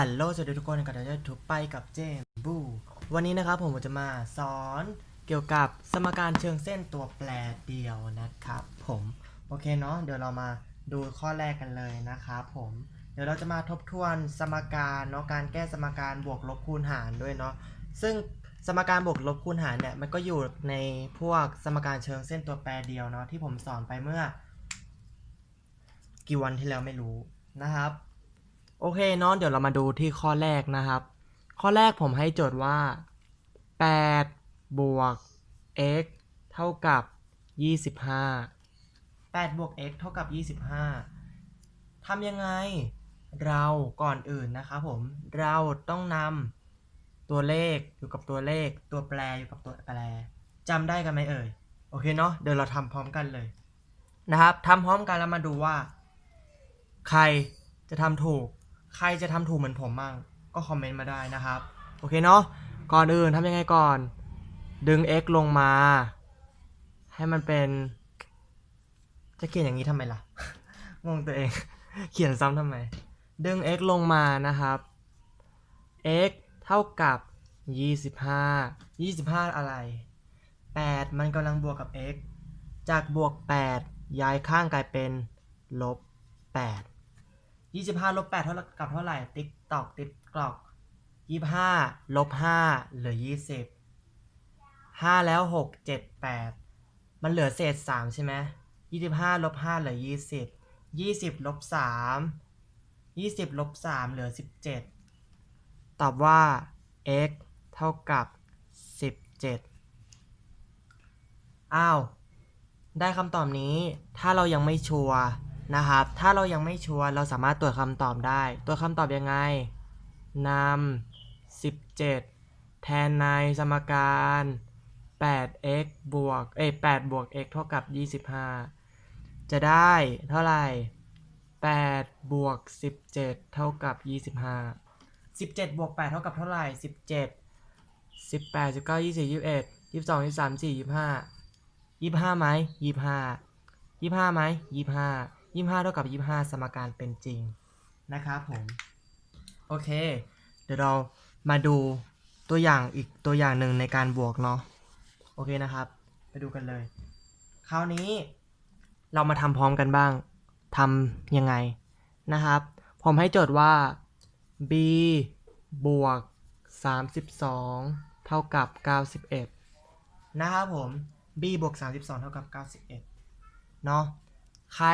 ฮัลโหลสวัสดีทุกคนกันจะทุบไปกับเจมบูวันนี้นะครับผมจะมาสอนเกี่ยวกับสมการเชิงเส้นตัวแปรเดียวนะครับ ผมโอเคเนาะเดี๋ยวเรามาดูข้อแรกกันเลยนะครับผมเดี๋ยวเราจะมาทบทวนสมการเนาะการแก้สมการบวกลบคูณหารด้วยเนาะซึ่งสมการบวกลบคูณหารเนี่ยมันก็อยู่ในพวกสมการเชิงเส้นตัวแปรเดียวเนาะที่ผมสอนไปเมื่อ กี่วันที่แล้วไม่รู้นะครับ โอเคเนาะเดี๋ยวเรามาดูที่ข้อแรกนะครับ ข้อแรกผมให้โจทย์ว่า 8 บวก x เท่ากับ 25 8 บวก x เท่ากับ 25 ทำยังไง เราก่อนอื่นนะครับผม เราต้องนำตัวเลขอยู่กับตัวเลข ตัวแปรอยู่กับตัวแปรจำได้กันไหมเอ่ย โอเคเนาะเดี๋ยวเราทำพร้อมกันเลยนะครับทำพร้อมกันแล้วมาดูว่า ใครจะทำถูก ใครจะทำถูกเหมือนผมมั่งก็คอมเมนต์มาได้นะครับ โอเคเนาะก่อนอื่นทำยังไงก่อน ดึง x ลงมา ให้มันเป็น จะเขียนอย่างนี้ทำไมล่ะงงตัวเอง เขียนซ้ำทำไม ดึง x ลงมานะครับ x เท่ากับ 25 25 อะไร 8 มันกำลังบวกกับ x จากบวก 8 ย้ายข้างกลายเป็นลบ 8 25ลบ8เท่ากับเท่าไหร่ติ๊กตอกติ๊กกรอก25ลบ5เหลือ20 5แล้ว6 7 8มันเหลือเศษ3ใช่ไหม25ลบ5เหลือ20 20ลบ3 20ลบ3เหลือ17ตอบว่า x เท่ากับ17อ้าว ได้คำตอบนี้ ถ้าเรายังไม่ชัวร์ นะครับ ถ้าเรายังไม่ชัวร์เราสามารถตรวจคำตอบได้ ตรวจคำตอบยังไงนำ17 แทนในสมการ 8x บวกเอ้ย8บวก x เท่ากับ 25 จะได้เท่าไหร่8บวก17 เท่ากับ 25 17บวก8เท่ากับเท่าไหร่ 17 18 19 20 21 22 23 24 25ยี่ห้าไหมยี่ห้ายี่ห้าไหมยี่ห้า ยี่ห้าเท่ากับยี่ห้าสมการเป็นจริงนะครับผม โอเค เดี๋ยวเรามาดูตัวอย่างอีกตัวอย่างหนึ่งในการบวกเนาะโอเคนะครับ ไปดูกันเลย คราวนี้เรามาทำพร้อมกันบ้างทำยังไงนะครับ ผมให้โจทย์ว่า b บวก 32 เท่ากับ 91 นะครับผม b บวก 32 เท่ากับ 91 เนาะใคร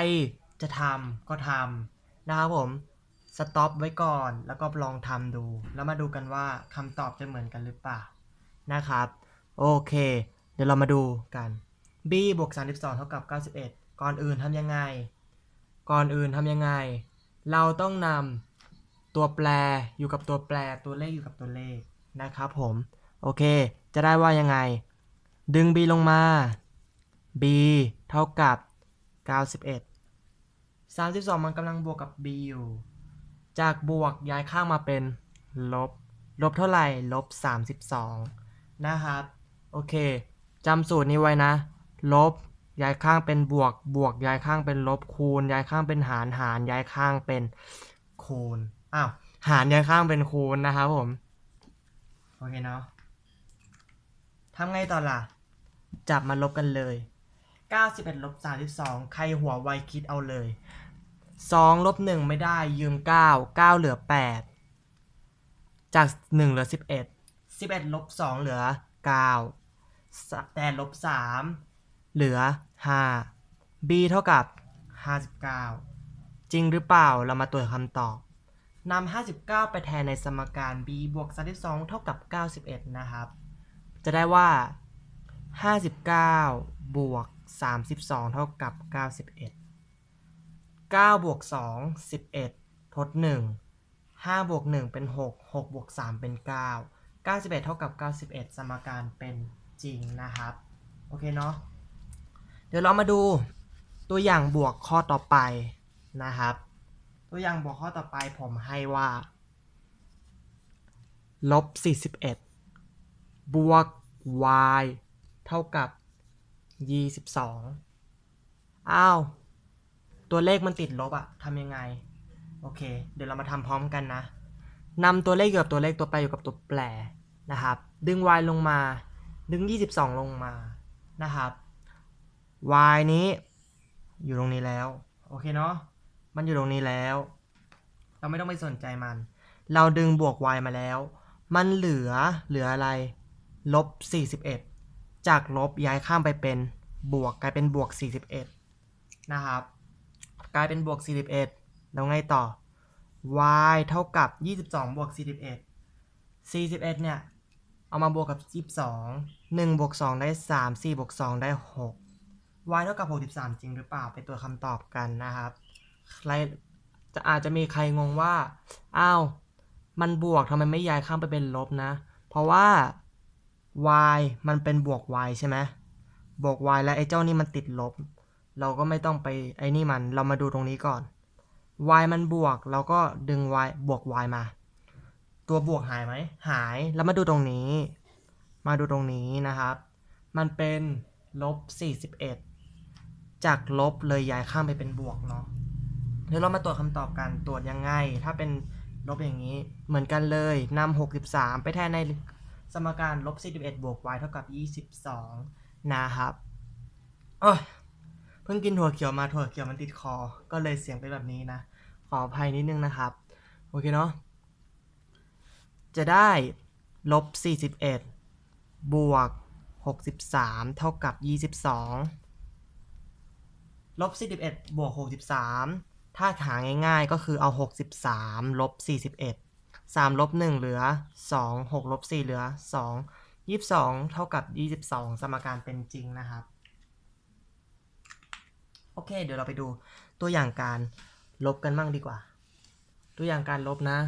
จะทำก็ทำนะครับผมสต็อปไว้ก่อนแล้วก็ลองทำดู แล้วมาดูกันว่าคำตอบจะเหมือนกันหรือเปล่านะครับ โอเค เดี๋ยวเรามาดูกัน b บวก32เท่ากับ 91 ก่อนอื่นทำยังไง ก่อนอื่นทำยังไง เราต้องนำตัวแปรอยู่กับตัวแปรตัวเลขอยู่กับตัวเลขนะครับผมโอเค จะได้ว่ายังไง ดึง b ลงมา b เท่ากับ 91 32 มันกำลังบวกกับ b อยู่ จากบวกย้ายข้างมาเป็นลบ ลบเท่าไหร่ ลบ 32 นะครับ โอเคจำสูตรนี้ไว้นะ ลบย้ายข้างเป็นบวก บวกย้ายข้างเป็นลบคูณ ย้ายข้างเป็นหารหารย้ายข้างเป็นคูณ อ้าว หารย้ายข้างเป็นคูณนะครับผม โอเคเนาะทำไงต่อล่ะ จับมาลบกันเลย 91ลบ32 ใครหัวไวคิดเอาเลย 2ลบ1ไม่ได้ยืม9 9เหลือ8จาก1เหลือ11 11ลบ2เหลือ9 8ลบ3เหลือ5 b เท่ากับ59จริงหรือเปล่าเรามาตรวจคำตอบนำ59 ไปแทนในสมการ b บวก32เท่ากับ 91 นะครับ จะได้ว่า 59 บวก 32 เท่ากับ 91 9บวก2 11 ทด 1 5บวก1เป็น 6 6บวก3เป็น 9 91 เท่ากับ 91 สมการเป็นจริงนะครับ โอเคเนาะ เดี๋ยวเรามาดูตัวอย่างบวกข้อต่อไปนะครับ ตัวอย่างบวกข้อต่อไปผมให้ว่าลบ 41 บวก y เท่ากับ 22 อ้าว ตัวเลขมันติดลบอะทำยังไง โอเค เดี๋ยวเรามาทำพร้อมกันนะนำตัวเลขอยู่กับตัวเลขตัวแปอยู่กับตัวแปรนะครับ ดึง y ลงมา ดึง 22 ลงมา นะครับ y นี้อยู่ตรงนี้แล้ว โอเคเนาะ มันอยู่ตรงนี้แล้ว เราไม่ต้องไปสนใจมัน เราดึงบวก y มาแล้ว มันเหลือ เหลืออะไร ลบ 41 จากลบย้ายข้ามไปเป็นบวกกลายเป็นบวก 41 นะครับ กลายเป็นบวก 41 แล้วไงต่อ y เท่ากับ 22 บวก 41 41 เนี่ย เอามาบวกกับ 22 1บวก2ได้ 3 4บวก2ได้ 6 y เท่ากับ 63 จริงหรือเปล่า เป็นตัวคำตอบกันนะครับ ใครจะอาจจะมีใครงงว่า อ้าว มันบวกทำไมไม่ย้ายข้ามไปเป็นลบนะ เพราะว่า y มันเป็นบวก y ใช่ไหมบวก y แล้วไอ้เจ้านี่มันติดลบ เราก็ไม่ต้องไปไอ้นี่มันเรามาดูตรงนี้ก่อน y มันบวกเราก็ดึง y บวก y มา ตัวบวกหายไหมหายแล้วมาดูตรงนี้ มาดูตรงนี้นะครับ มันเป็นลบ41 จากลบเลยย้ายข้ามไปเป็นบวกเนาะเดี๋ยวเรามาตรวจคำตอบกันตรวจยังไง ถ้าเป็นลบอย่างนี้เหมือนกันเลยนำ63 ไปแทนในสมการลบ41บวก y เท่ากับ 22 นะครับโอ้ย เพิ่งกินถั่วเขียวมาถั่วเขียวมันติดคอ ก็เลยเสียงเป็นแบบนี้นะ ขออภัยนิดนึงนะครับ โอเคเนาะ จะได้ลบ 41 บวก 63 เท่ากับ 22 ลบ 41 บวก 63 ถ้าหาง่ายๆก็คือเอา 63 ลบ 41 3ลบ1เหลือ 2 6ลบ4เหลือ 2 22 เท่ากับ 22 สมการเป็นจริงนะครับ โอเค เดี๋ยวเราไปดูตัวอย่างการลบกันบ้างดีกว่า ตัวอย่างการลบนะ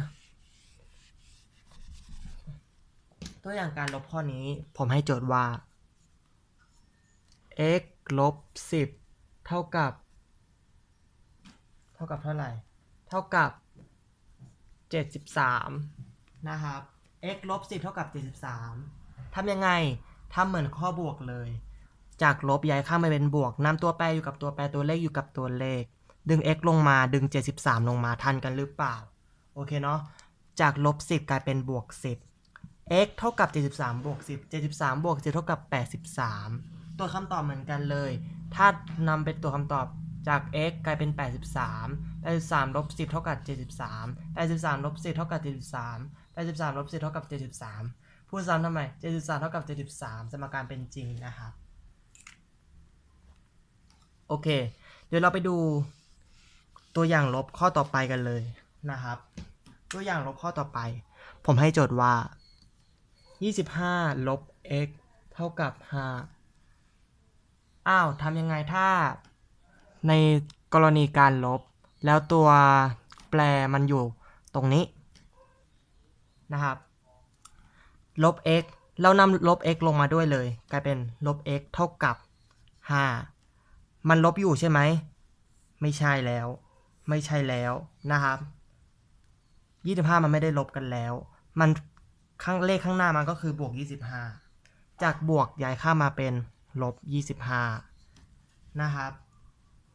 ตัวอย่างการลบข้อนี้ผมให้โจทย์ว่า x ลบ 10 เท่ากับ เท่ากับเท่าไหร่ เท่ากับ 73 นะครับ x ลบ 10 เท่ากับ 73ทำยังไงทำเหมือนข้อบวกเลย จากลบย้ายข้ามไปเป็นบวกนำตัวแปรอยู่กับตัวแปรตัวเลขอยู่กับตัวเลข ดึง x ลงมาดึง 73 ลงมาทันกันหรือเปล่า โอเคเนาะจากลบ 10 กลายเป็นบวก 10 x เท่ากับ 73 บวก 10 73 บวก 10 เท่ากับ 83 ตัวคำตอบเหมือนกันเลย ถ้านำเป็นตัวคำตอบจาก x กลายเป็น 83 83ลบ10 เท่ากับ 73 83ลบ10 เท่ากับ 73 83ลบ10 เท่ากับ 73 พูดซ้ำทำไม 73 เท่ากับ 73 สมการเป็นจริงนะครับ โอเค เดี๋ยวเราไปดูตัวอย่างลบข้อต่อไปกันเลยนะครับ ตัวอย่างลบข้อต่อไป ผมให้โจทย์ว่า 25 ลบ x เท่ากับ 5 อ้าวทำยังไงถ้าในกรณีการลบ แล้วตัวแปรมันอยู่ตรงนี้นะครับ ลบ x เรานำลบ x ลงมาด้วยเลย กลายเป็นลบ x เท่ากับ 5 มันลบอยู่ใช่ไหม ไม่ใช่แล้ว ไม่ใช่แล้วนะครับ25มันไม่ได้ลบกันแล้ว มันข้างเลขข้างหน้ามันก็คือบวก25จากบวกย้ายข้ามาเป็นลบ25นะครับ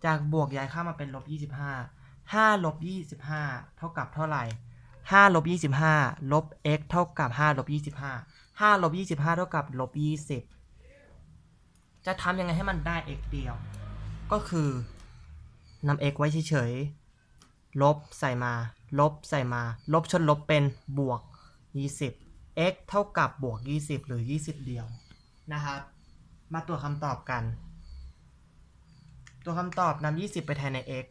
จากบวกย้ายข้ามมาเป็นลบ25 5ลบ25เท่ากับเท่าไหร่5ลบ25ลบ x เท่ากับ5ลบ25 5ลบ25เท่ากับลบ20จะทำยังไงให้มันได้ x เดียว ก็คือนำ x ไว้เฉยๆ ลบใส่มา ลบใส่มา ลบชนลบเป็นบวก 20 x เท่ากับบวก 20 หรือ 20 เดียวนะครับ มาตัวจคำตอบกัน ตัวคำตอบนำ20 ไปแทนใน x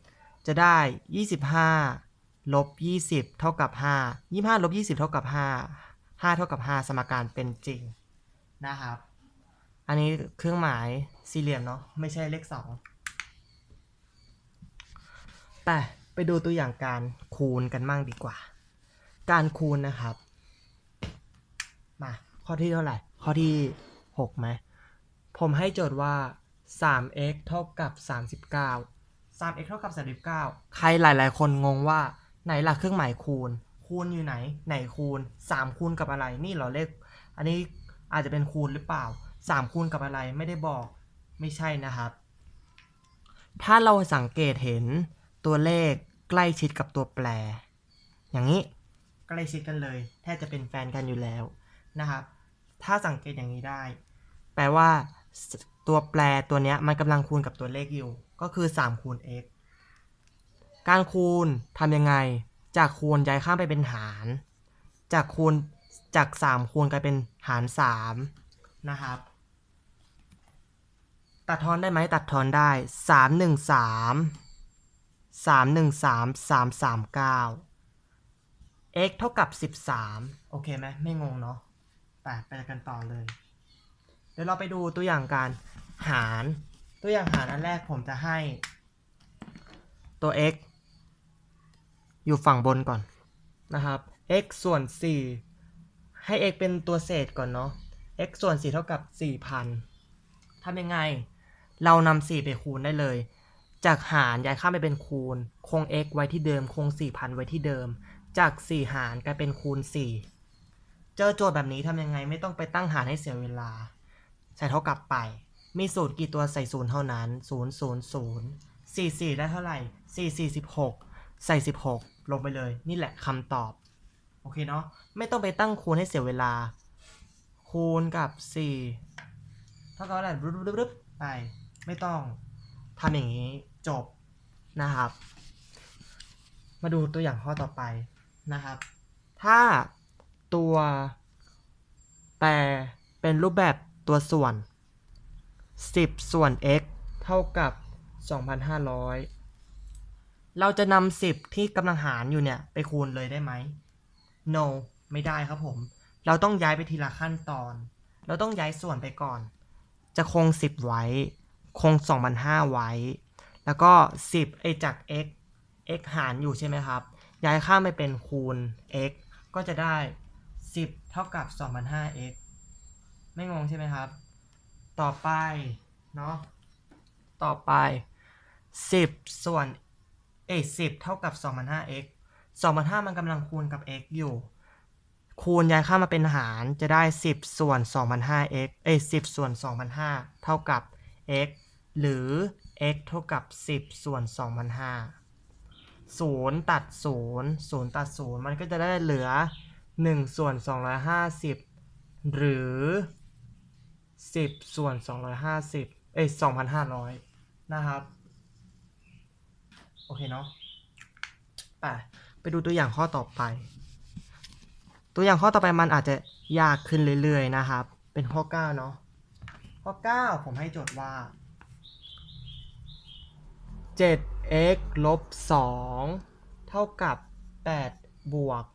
จะได้ 25 ลบ 20 เท่ากับ 5 25 ลบ 20 เท่ากับ 5 5 เท่ากับ 5 สมการเป็นจริงนะครับ อันนี้เครื่องหมายสี่เหลี่ยมเนาะไม่ใช่เลข 2 แต่ไปดูตัวอย่างการคูณกันมั่งดีกว่า การคูณนะครับ มาข้อที่เท่าไหร่ ข้อที่6ไหม ผมให้โจทย์ว่า 3x เท่ากับ 39 3x เท่ากับ 39 ใครหลาย ๆ คนงงว่าไหนล่ะเครื่องหมายคูณ คูณอยู่ไหน ไหนคูณ 3 คูณกับอะไร นี่เหรอเลข อันนี้อาจจะเป็นคูณหรือเปล่า 3 คูณกับอะไรไม่ได้บอก ไม่ใช่นะครับ ถ้าเราสังเกตเห็น ตัวเลขใกล้ชิดกับตัวแปร อย่างนี้ใกล้ชิดกันเลย แทบจะเป็นแฟนกันอยู่แล้วนะครับ ถ้าสังเกตอย่างนี้ได้ แปลว่า ตัวแปรตัวนี้มันกำลังคูณกับตัวเลขอยู่ ก็คือ3คูณ x การคูณทำยังไง จากคูณย้ายข้ามไปเป็นหาร จากคูณจาก 3 คูณกลายเป็นหาร 3 นะครับ ตัดทอนได้ไหมตัดทอนได้ 3 1 3 3 1 3 3 3 9 x เท่ากับ 13 โอเคไหมไม่งงเนาะไปไปกันต่อเลย เดี๋ยวเราไปดูตัวอย่างการหาร ตัวอย่างหารอันแรกผมจะให้ ตัว x อยู่ฝั่งบนก่อนนะครับ x ส่วน 4 ให้ x เป็นตัวเศษก่อนเนาะ x ส่วน 4 เท่ากับ 4,000ทำยังไง เรานำ4ไปคูณได้เลย จากหารย้ายข้าไปเป็นคูณ คง x ไว้ที่เดิม คง 4,000 ไว้ที่เดิม จาก 4 หารกลายเป็นคูณ 4 เจอโจทย์แบบนี้ทำยังไงไม่ต้องไปตั้งหารให้เสียเวลา ใส่เท่ากับไป มีสูตรกี่ตัวใส่ศูนย์เท่านั้น 0 0 0 4 4 ได้เท่าไหร่ 4 4 16 ใส่ 16 ลงไปเลย นี่แหละคำตอบ โอเคเนาะ ไม่ต้องไปตั้งคูณให้เสียเวลา คูณกับ 4 เท่ากับอะไรรึบรึบรึบไป ไม่ต้อง ทำอย่างนี้จบนะครับ มาดูตัวอย่างข้อต่อไปนะครับ ถ้าตัวแปรเป็นรูปแบบตัวส่วน 10 ส่วน x เท่ากับ 2,500 เราจะนำ10 ที่กำลังหารอยู่เนี่ย ไปคูณเลยได้ไหม no ไม่ได้ครับผม เราต้องย้ายไปทีละขั้นตอน เราต้องย้ายส่วนไปก่อน จะคง 10 ไว้ คง2,500ไว้ แล้วก็ 10 ไอจาก x x หารอยู่ใช่ไหมครับ ย้ายข้ามไปเป็นคูณ x ก็จะได้ 10 เท่ากับ 2,500x ไม่งงใช่ไหมครับ ต่อไปเนาะ ต่อไป 10 ส่วนเอย10เท่ากับ 2,500x 2,500มันกำลังคูณกับ x อยู่ คูณย้ายข้ามมาเป็นหารจะได้ 10 ส่วน 2,500x เอ้ย10 ส่วน2,500เท่ากับ x หรือ x เท่ากับ 10 ส่วน2,500ศูนย์ตัดศูนย์ศูนย์ตัดศูนย์มันก็จะได้เหลือ 1 ส่วน 250 หรือ 10 ส่วน 250 เอ้ย 2,500 นะครับ โอเคเนาะไปไปดูตัวอย่างข้อต่อไป ตัวอย่างข้อต่อไปมันอาจจะยากขึ้นเรื่อยๆนะครับ เป็นข้อ 9 เนาะข้อ 9 ผมให้โจทย์ว่า 7x ลบ 2 เท่ากับ 8 บวก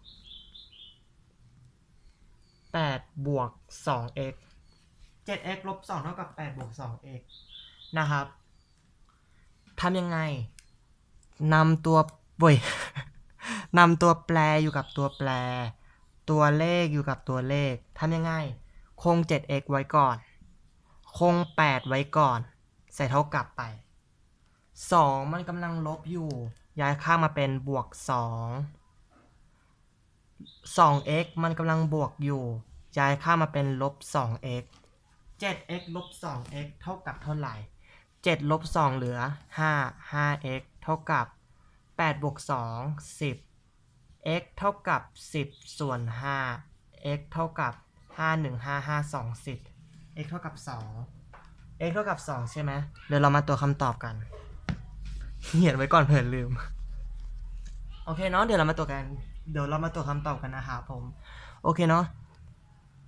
8 บวก 2x 7x ลบ 2 เท่ากับ 8 บวก 2x นะครับทำยังไงนำตัวบ่ยนำตัวแปรอยู่กับตัวแปร ตัวเลขอยู่กับตัวเลขทำยังไง คง 7x ไว้ก่อน คง 8 ไว้ก่อน ใส่เท่ากับไป 2 มันกำลังลบอยู่ ย้ายข้างมาเป็นบวก 2 2x มันกำลังบวกอยู่ ย้ายข้างมาเป็นลบ 2x 7x ลบ 2x เท่ากับเท่าไหร่ 7 ลบ 2 เหลือ 5 5x เท่ากับ 8 บวก 2 10 x เท่ากับ 10 ส่วน 5 x เท่ากับ 5 1 5 5 2 10 x เท่ากับ 2 x เท่ากับ 2 ใช่ไหมเดี๋ยวเรามาตัวคำตอบกัน เขียนไว้ก่อนเผื่อลืม โอเคเนาะเดี๋ยวเรามาตัวกัน เดี๋ยวเรามาตัวคำตอบกันนะครับผม โอเคเนาะ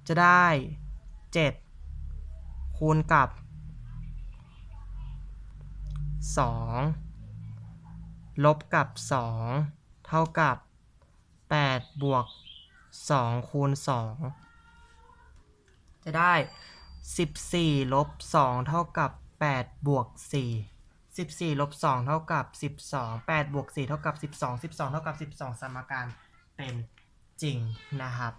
จะได้7คูณกับ2ลบกับ2เท่ากับ8บวก2คูณ2จะได้14ลบ2เท่ากับ8บวก 4 14ลบ2เท่ากับ12 8บวก4เท่ากับ12 12เท่ากับ12สมการเป็นจริงนะครับ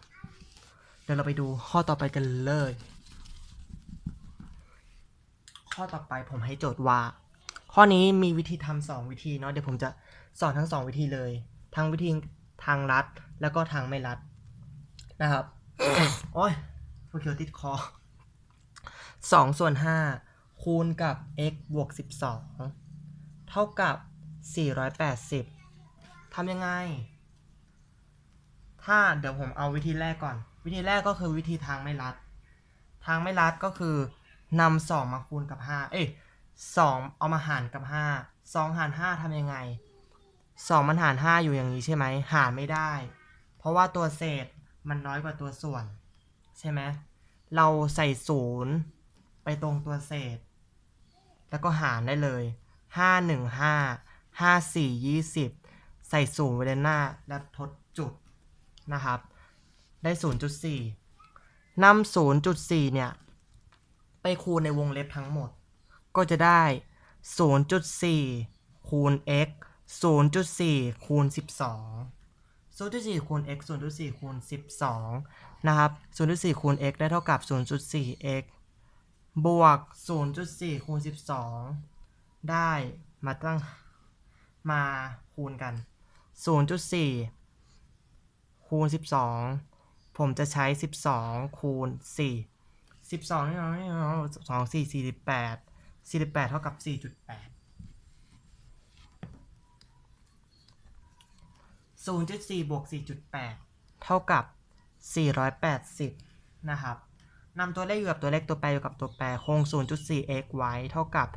เดี๋ยวเราไปดูข้อต่อไปกันเลย ข้อต่อไปผมให้โจทย์ว่า ข้อนี้มีวิธีทำสองวิธีเนาะเดี๋ยวผมจะสอนทั้งสองวิธีเลย ทั้งวิธีทางลัดแล้วก็ทางไม่ลัดนะครับ โอ้ยพวกเขียวติดคอสองส่วนห้า คูณกับ x บวกสิบสองเท่ากับสี่ร้อยแปดสิบทำยังไง ถ้าเดี๋ยวผมเอาวิธีแรกก่อน วิธีแรกก็คือวิธีทางไม่รัด ทางไม่รัดก็คือนำสองมาคูณกับห้าเอ้ยสองเอามาหารกับห้าสองหารห้าทำยังไงสองมันหารห้าอยู่อย่างนี้ใช่ไหม หารไม่ได้ เพราะว่าตัวเศษมันน้อยกว่าตัวส่วน ใช่ไหม เราใส่ศูนย์ไปตรงตัวเศษ แล้วก็หารได้เลยห้าหนึ่งห้าห้าสี่ยี่สิบใส่ศูนย์ไว้ด้านหน้า แล้วทดจุดนะครับ ได้ศูนย์จุดสี่นำศูนย์จุดสี่เนี่ย ไปคูณในวงเล็บทั้งหมด ก็จะได้ 0.4 คูณ x 0.4 คูณ 12 0.4คูณ x 0.4คูณ12 นะครับ 0.4คูณ x ได้เท่ากับ 0.4 x บวก 0.4 คูณ 12 ได้มาตั้งมาคูณกัน 0.4 คูณ 12 ผมจะใช้ 12 คูณ4สิบสองนี่เนาะนี่เนาะสองสี่สี่สิบแปดสี่สิบแปดเท่ากับสี่จุดแปดศูนย์จุดสี่บวกสี่จุดแปดเท่ากับสี่ร้อยแปดสิบนะครับ นำตัวเลขอยู่กับตัวเลขตัวแปรอยู่กับตัวแปรคงศูนย์จุดสี่ x ไว้เท่ากับ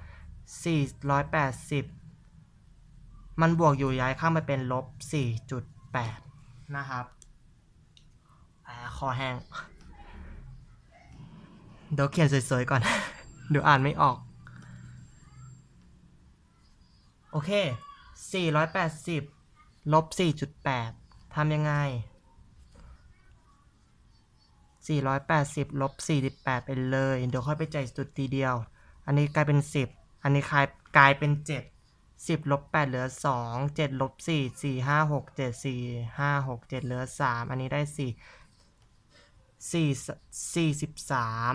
สี่ร้อยแปดสิบมันบวกอยู่ย้ายข้างไปเป็นลบสี่จุดแปดนะครับอคอแห้ง เดี๋ยวเขียนสวยๆก่อน เดี๋ยวอ่านไม่ออก โอเค 480 ลบ 4.8 ทำยังไง 480ลบ48ไปเลย เดี๋ยวค่อยไปจ่ายจุดทีเดียว อันนี้กลายเป็น 10 อันนี้กลายกลายเป็น 7 10ลบ8เหลือ 2 7ลบ4 4 5 6 7 4 5 6 7เหลือ 3 อันนี้ได้4สี่สี่สิบสาม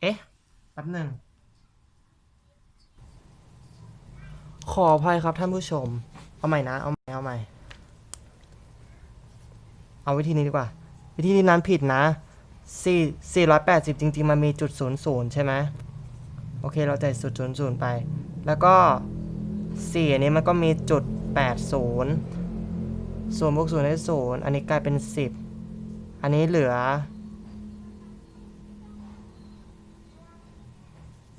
เอ๊ะแป๊บหนึ่ง ขออภัยครับท่านผู้ชม เอาใหม่นะ เอาใหม่ เอาใหม่ เอาวิธีนี้ดีกว่า วิธีนี้นั้นผิดนะสี่สี่ร้อยแปดสิบจริง ๆ มันมีจุดศูนย์ศูนย์ใช่ไหมโอเคเราใส่จุดศูนย์ศูนย์ไป แล้วก็สี่อันนี้มันก็มีจุดแปดศูนย์ศูนบวกศูนย์ได้ศูนย์อันนี้กลายเป็นสิบอันนี้เหลือ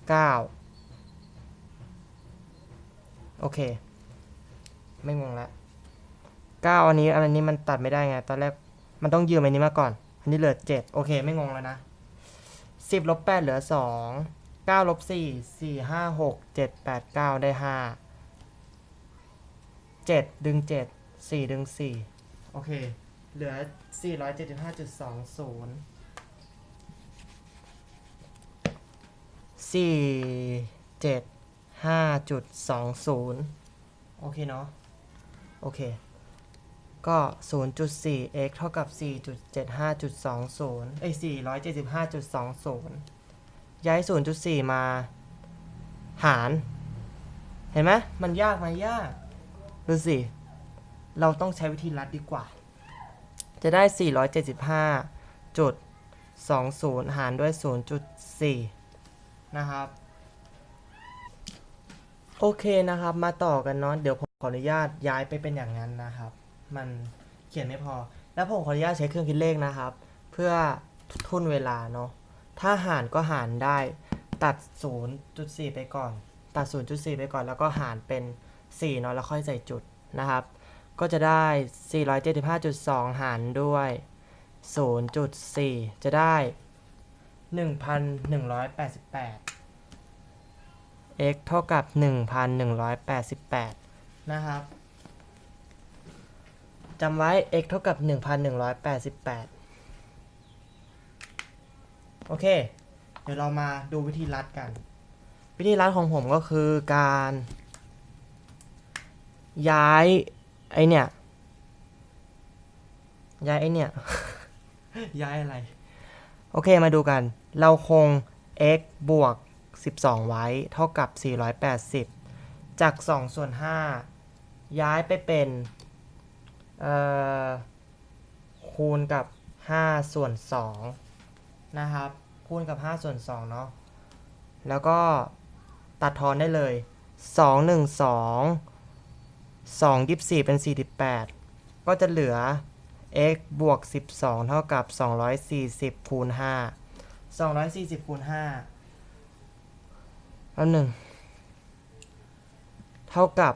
เก้าโอเค ไม่งงแล้ว เก้าอันนี้อันนี้มันตัดไม่ได้ไง ตอนแรกมันต้องยืมอันนี้มาก่อน อันนี้เหลือเจ็ดโอเค ไม่งงแล้วนะสิบลบแปดเหลือสองเก้าลบสี่สี่ห้าหกเจ็ดแปดเก้าได้ห้าเจ็ดดึงเจ็ดสี่ดึงสี่โอเค เหลือสี่ร้อยเจ็ดสิบห้าจุดสองศูนย์สี่เจ็ดห้าจุดสองศูนย์โอเคเนาะ โอเค ก็ศูนย์จุดสี่ x เท่ากับสี่จุดเจ็ดห้าจุดสองศูนย์เอ้ยสี่ร้อยเจ็ดสิบห้าจุดสองศูนย์ย้ายศูนย์จุดสี่มา หาร เห็นไหม มันยากไหมยาก ดูสิ เราต้องใช้วิธีลัดดีกว่า จะได้ 475จุด20 หารด้วย 0.4 นะครับ โอเคนะครับ มาต่อกันเนาะ เดี๋ยวผมขออนุญาตย้ายไปเป็นอย่างนั้นนะครับ มันเขียนไม่พอ แล้วผมขออนุญาตใช้เครื่องคิดเลขนะครับ เพื่อทุนเวลาเนาะถ้าหารก็หารได้ตัด 0.4 ไปก่อน ตัด 0.4 ไปก่อนแล้วก็หารเป็น4เนาะแล้วค่อยใส่จุดนะครับ ก็จะได้ 475.2 หารด้วย 0.4 จะได้ 1,188 x เท่ากับ 1,188 นะครับ จำไว้ x เท่ากับ 1,188 โอเค เดี๋ยวเรามาดูวิธีรัดกัน วิธีรัดของผมก็คือการ ย้าย ไอเนี่ย ย้ายไอเนี่ย ย้ายอะไร โอเคมาดูกัน เราคง x บวก 12 ไว้ เท่ากับ 480 จาก 2 ส่วน 5 ย้ายไปเป็น คูณกับ 5 ส่วน 2 นะครับ คูณกับ 5 ส่วน 2 เนาะแล้วก็ตัดทอนได้เลย 2 1 2 2 24 เป็น 48 ก็จะเหลือ x บวก 12 เท่ากับ 240 คูณ 5 240 คูณ 5แล้วหนึ่ง เท่ากับ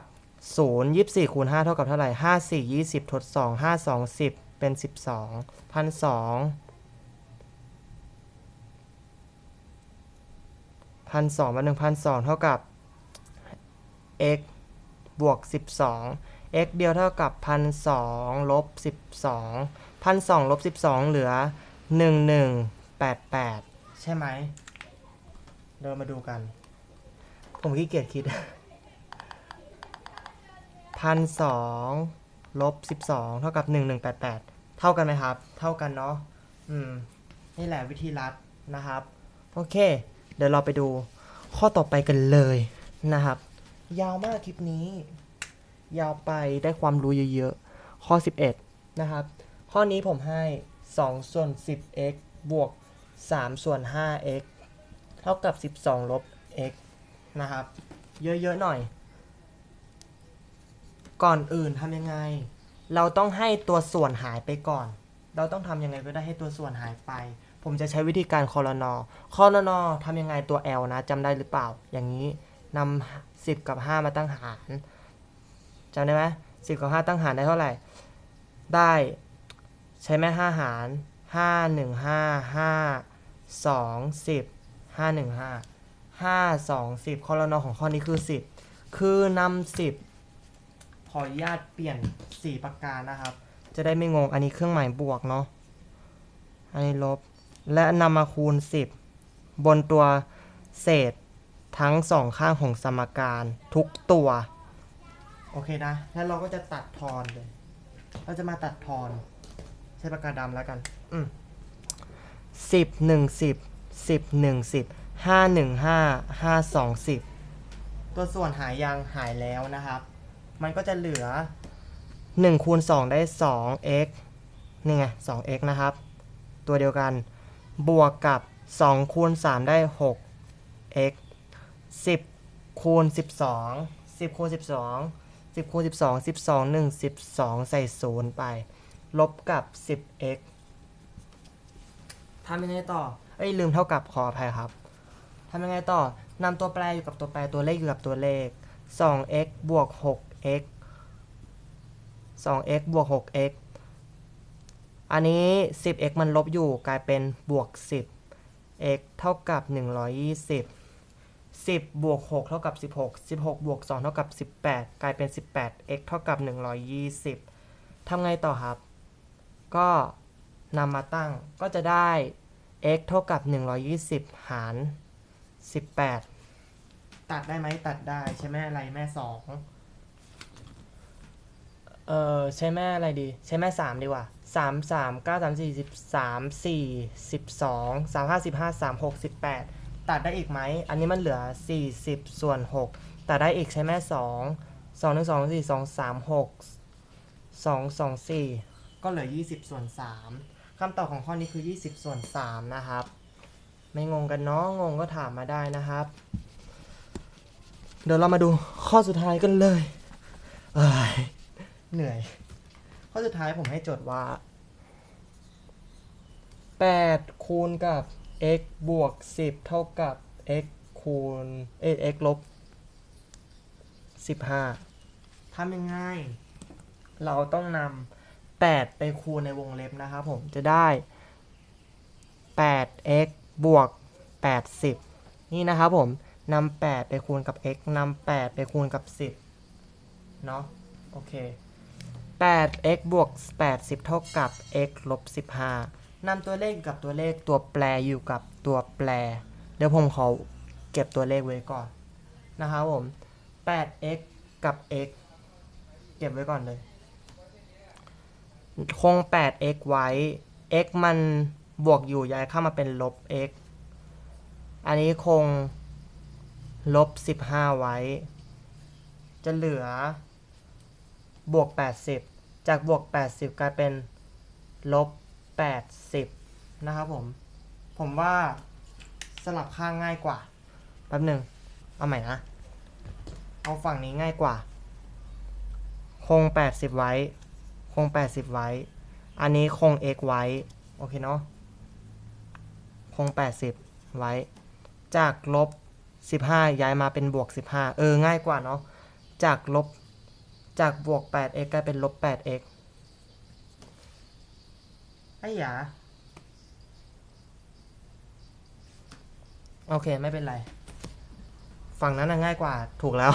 0 24คูณ5เท่ากับเท่าไหร่5 4 20 ทด 2 5 2 10 เป็น 12 พันสองพันสองมาหนึ่งพันสองเท่ากับ x บวก 12 x เดียวเท่ากับพันสองลบ12พันสองลบ12เหลือ1188ใช่ไหมเดี๋ยวมาดูกัน ผมขี้เกียจคิด พันสองลบสิบสองเท่ากับหนึ่งหนึ่งแปดแปดเท่ากันไหมครับ เท่ากันเนาะอืม นี่แหละวิธีรัดนะครับ โอเค เดี๋ยวเราไปดูข้อต่อไปกันเลยนะครับ ยาวมากคลิปนี้ ยาวไปได้ความรู้เยอะๆ ข้อ 11 นะครับ ข้อนี้ผมให้ 2 ส่วน 10x บวก 3 ส่วน 5x เท่ากับ 12 ลบ x นะครับ เยอะๆ หน่อย ก่อนอื่นทำยังไง เราต้องให้ตัวส่วนหายไปก่อน เราต้องทำยังไงก็ได้ให้ตัวส่วนหายไป ผมจะใช้วิธีการคอรนอคอรนอทำยังไงตัว L นะจำได้หรือเปล่า อย่างนี้นำ10 กับ 5 มาตั้งหารจำได้ไหม10กับ 5 ตั้งหารได้เท่าไหร่ ได้ใช้แม่5หาร 5 1 5 5 2 10 5 1 5 5 2 10คอรนอของข้อนี้คือ 10 คือนำ10 ออนุญาตเปลี่ยนสีปากกานะครับ จะได้ไม่งงอันนี้เครื่องหมายบวกเนาะอันนี้ลบ และนำมาคูณ 10 บนตัวเศษทั้งสองข้างของสมการทุกตัว โอเคนะ แล้วเราก็จะตัดทอนเลย เราจะมาตัดทอน ใช้ปากกาดำแล้วกัน อืมสิบหนึ่งสิบสิบหนึ่งสิบห้าหนึ่งห้าห้าสองสิบตัวส่วนหายยังหายแล้วนะครับ มันก็จะเหลือ1คูณ2ได้ 2x นี่ไง 2x นะครับ ตัวเดียวกัน บวกกับ 2 คูณ 3 ได้ 6x 10 คูณ 12 10คูณ 12 10คูณ12 12 1 12 ใส่ 0 ไป ลบกับ 10x ทำยังไงต่อ เอ้ยลืมเท่ากับขออภัยครับทำยังไงต่อนำตัวแปรอยู่กับตัวแปรตัวเลขอยู่กับตัวเลข 2x บวก x 2x บวก 6x อันนี้ 10x มันลบอยู่กลายเป็นบวก 10 x เท่ากับ 120 10 บวก 6 เท่ากับ 16 16 บวก 2 เท่ากับ 18 กลายเป็น 18 x เท่ากับ 120 ทำไงต่อครับ ก็นำมาตั้งก็จะได้ x เท่ากับ 120 หาร 18 ตัดได้ไหมตัดได้ใช่ไหมอะไรแม่ 2 เออใช้แม่อะไรดี ใช้แม่สามดีกว่าสามสามเก้าสามสี่สิบสามสี่สิบสองสามห้าสิบห้าสามหกสิบแปดตัดได้อีกไหม อันนี้มันเหลือสี่สิบส่วนหกตัดได้อีกใช้แม่สองสองหนึ่งสองสี่สองสามหกสองสองสี่ก็เหลือยี่สิบส่วนสามคำตอบของข้อนี้คือยี่สิบส่วนสามนะครับ ไม่งงกันเนาะงงก็ถามมาได้นะครับ เดี๋ยวเรามาดูข้อสุดท้ายกันเลยเอ้ย เหนื่อย ข้อสุดท้ายผมให้โจทย์ว่า 8 คูณกับ x บวก 10 เท่ากับ x คูณเอ้ย x ลบ 15ทำยังไง เราต้องนำ8 ไปคูณในวงเล็บนะครับผมจะได้ 8x บวก 80 นี่นะครับผมนำ8ไปคูณกับ x นำ8ไปคูณกับ 10 เนาะโอเค 8x บวก80 เท่ากับ x ลบ 15นำตัวเลขกับตัวเลขตัวแปรอยู่กับตัวแปร เดี๋ยวผมขอเก็บตัวเลขไว้ก่อนนะครับผม 8x กับ x เก็บไว้ก่อนเลย คง 8x ไว้ x มันบวกอยู่ย้ายเข้ามาเป็นลบ x อันนี้คงลบ 15 ไว้ จะเหลือ บวก 80 จากบวก 80 กลายเป็นลบ 80 นะครับผม ผมว่าสลับข้างง่ายกว่าแป๊บหนึ่งเอาใหม่นะ เอาฝั่งนี้ง่ายกว่า คง 80 ไว้ คง 80 ไว้ อันนี้คง x ไว้ โอเคเนาะ คง 80 ไว้ จากลบ 15 ย้ายมาเป็นบวก 15 เออ ง่ายกว่าเนาะ จากลบ จากบวก 8x กลายเป็นลบ 8x ไอ้หยา โอเคไม่เป็นไร ฝั่งนั้นนะง่ายกว่าถูกแล้ว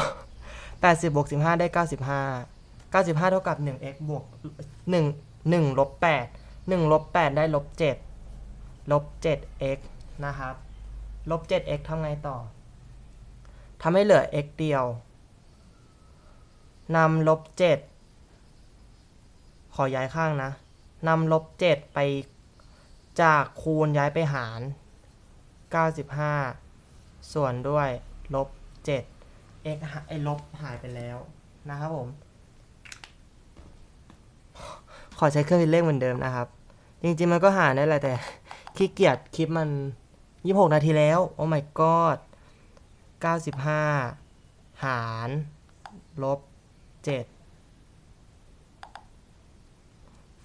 80บวก15 ได้ 95 95 เท่ากับ 1x บวก 1 1ลบ8 1ลบ8ได้ลบ7ลบ 7x นะครับลบ 7x ทำไงต่อทำให้เหลือ x เดียว นำลบ7ขอย้ายข้างนะนำลบ7ไปจากคูณย้ายไปหาร 95 ส่วนด้วยลบ7 x หาไอ้ลบหายไปแล้วนะครับผม ขอใช้เครื่องคิดเลขเหมือนเดิมนะครับ จริงๆมันก็หาได้แหละแต่ขี้เกียจคลิปมัน 26 นาทีแล้ว โอ้ my god 95 หาร ลบ 7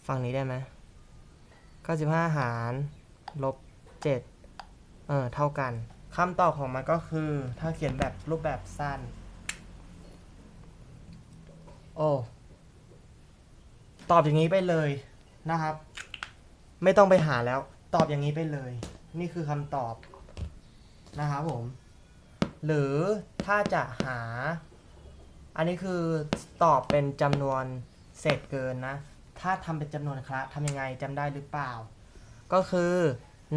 ฝั่งนี้ได้ไหม95หารลบ7เออเท่ากันคำตอบของมันก็คือ ถ้าเขียนแบบรูปแบบสั้น โอ้ตอบอย่างนี้ไปเลยนะครับ ไม่ต้องไปหาแล้ว ตอบอย่างนี้ไปเลย นี่คือคำตอบนะครับผม หรือถ้าจะหา อันนี้คือตอบเป็นจำนวนเศษเกินนะ ถ้าทำเป็นจำนวนคละทำยังไงจำได้หรือเปล่า ก็คือ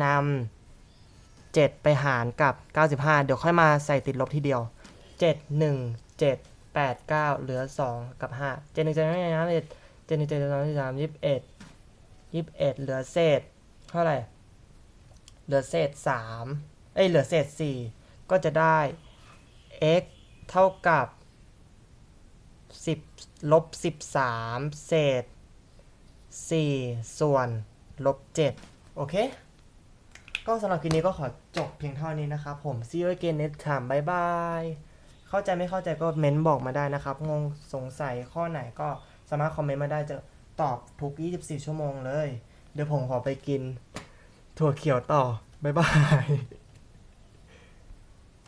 นำ7ไปหารกับ 95 เดี๋ยวค่อยมาใส่ติดลบทีเดียว 7 1 7 8 9 เหลือ 2 กับ 5 7 1 7 2 7 7 1 7 2 3 21 21 เหลือเศษ เท่าไหร่ เหลือเศษ 3 เอ้ย เหลือเศษ 4 ก็จะได้ x เท่ากับ 10ลบ13เศษ4ส่วนลบ7โอเค ก็สำหรับคลิปนี้ก็ขอจบเพียงเท่านี้นะครับผม see you again next time บายบายเข้าใจไม่เข้าใจก็เม้นบอกมาได้นะครับ งงสงสัยข้อไหนก็สามารถคอมเมนต์มาได้จะตอบทุก 24 ชั่วโมงเลย เดี๋ยวผมขอไปกิน ถั่วเขียวต่อ บ๊ายบาย